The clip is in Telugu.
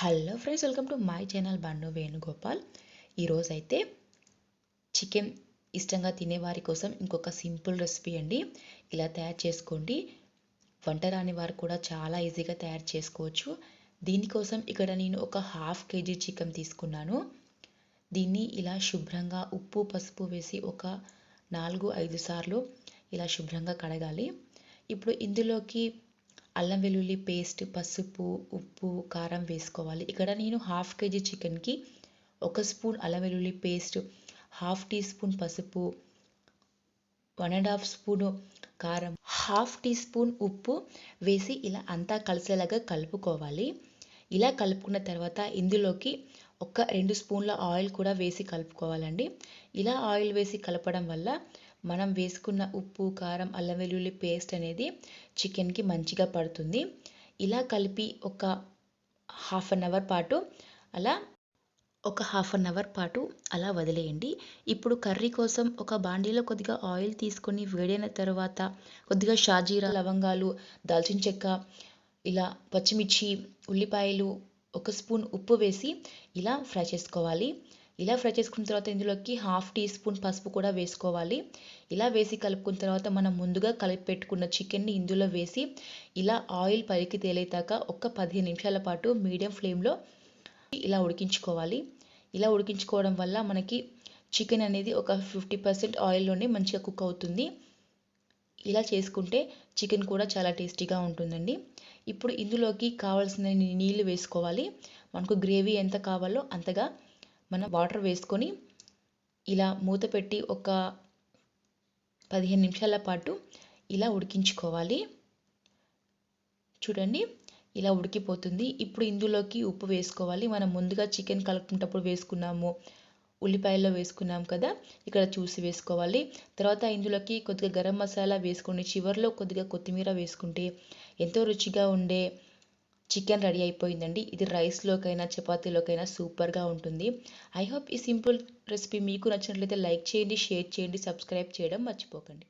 Hello friends welcome to my channel Bandu Venugopal ఈరోజు అయితే చికెన్ ఇష్టంగా తినేవారి కోసం ఇంకొక సింపుల్ రెసిపీ అండి. ఇలా తయారు చేసుకోండి. వంట రాని వారు కూడా చాలా ఈజీగా తయారు చేసుకోవచ్చు. దీనికోసం ఇక్కడ నేను ఒక హాఫ్ కేజీ చికెన్ తీసుకున్నాను. దీన్ని ఇలా శుభ్రంగా ఉప్పు పసుపు వేసి ఒక నాలుగు ఐదు సార్లు ఇలా శుభ్రంగా కడగాలి. ఇప్పుడు ఇందులోకి అల్లం వెల్లుల్లి పేస్ట్ పసుపు ఉప్పు కారం వేసుకోవాలి. ఇక్కడ నేను హాఫ్ కేజీ చికెన్కి ఒక స్పూన్ అల్లం వెల్లుల్లి పేస్ట్ హాఫ్ టీ స్పూన్ పసుపు వన్ అండ్ హాఫ్ స్పూన్ కారం హాఫ్ టీ స్పూన్ ఉప్పు వేసి ఇలా అంతా కలిసేలాగా కలుపుకోవాలి. ఇలా కలుపుకున్న తర్వాత ఇందులోకి ఒక రెండు స్పూన్ల ఆయిల్ కూడా వేసి కలుపుకోవాలండి. ఇలా ఆయిల్ వేసి కలపడం వల్ల మనం వేసుకున్న ఉప్పు కారం అల్లం వెల్లుల్లి పేస్ట్ అనేది చికెన్కి మంచిగా పడుతుంది. ఇలా కలిపి ఒక హాఫ్ అన్ అవర్ పాటు అలా ఒక హాఫ్ అన్ అవర్ పాటు అలా వదిలేయండి. ఇప్పుడు కర్రీ కోసం ఒక బాండీలో కొద్దిగా ఆయిల్ తీసుకొని వేడైన తర్వాత కొద్దిగా షాజీరా లవంగాలు దాల్చిన చెక్క ఇలా పచ్చిమిర్చి ఉల్లిపాయలు ఒక స్పూన్ ఉప్పు వేసి ఇలా ఫ్రై చేసుకోవాలి. ఇలా ఫ్రై చేసుకున్న తర్వాత ఇందులోకి హాఫ్ టీ స్పూన్ పసుపు కూడా వేసుకోవాలి. ఇలా వేసి కలుపుకున్న తర్వాత మనం ముందుగా కలిపి పెట్టుకున్న చికెన్ని ఇందులో వేసి ఇలా ఆయిల్ పైకి తేలేదాకా ఒక పదిహేను నిమిషాల పాటు మీడియం ఫ్లేమ్లో ఇలా ఉడికించుకోవాలి. ఇలా ఉడికించుకోవడం వల్ల మనకి చికెన్ అనేది ఒక ఫిఫ్టీ పర్సెంట్ ఆయిల్లోనే మంచిగా కుక్ అవుతుంది. ఇలా చేసుకుంటే చికెన్ కూడా చాలా టేస్టీగా ఉంటుందండి. ఇప్పుడు ఇందులోకి కావాల్సిన నీళ్ళు వేసుకోవాలి. మనకు గ్రేవీ ఎంత కావాలో అంతగా మనం వాటర్ వేసుకొని ఇలా మూత పెట్టి ఒక పదిహేను నిమిషాల పాటు ఇలా ఉడికించుకోవాలి. చూడండి ఇలా ఉడికిపోతుంది. ఇప్పుడు ఇందులోకి ఉప్పు వేసుకోవాలి. మనం ముందుగా చికెన్ కలుపుకునేటప్పుడు వేసుకున్నాము. ఉల్లిపాయల్లో వేసుకున్నాం కదా ఇక్కడ చూసి వేసుకోవాలి. తర్వాత ఇందులోకి కొద్దిగా గరం మసాలా వేసుకొని చివరిలో కొద్దిగా కొత్తిమీర వేసుకుంటే ఎంతో రుచిగా ఉండే చికెన్ రెడీ అయిపోయిందండి. ఇది రైస్లోకైనా చపాతీలోకైనా సూపర్గా ఉంటుంది. ఐ హోప్ ఈ సింపుల్ రెసిపీ మీకు నచ్చినట్లయితే లైక్ చేయండి షేర్ చేయండి సబ్స్క్రైబ్ చేయడం మర్చిపోకండి.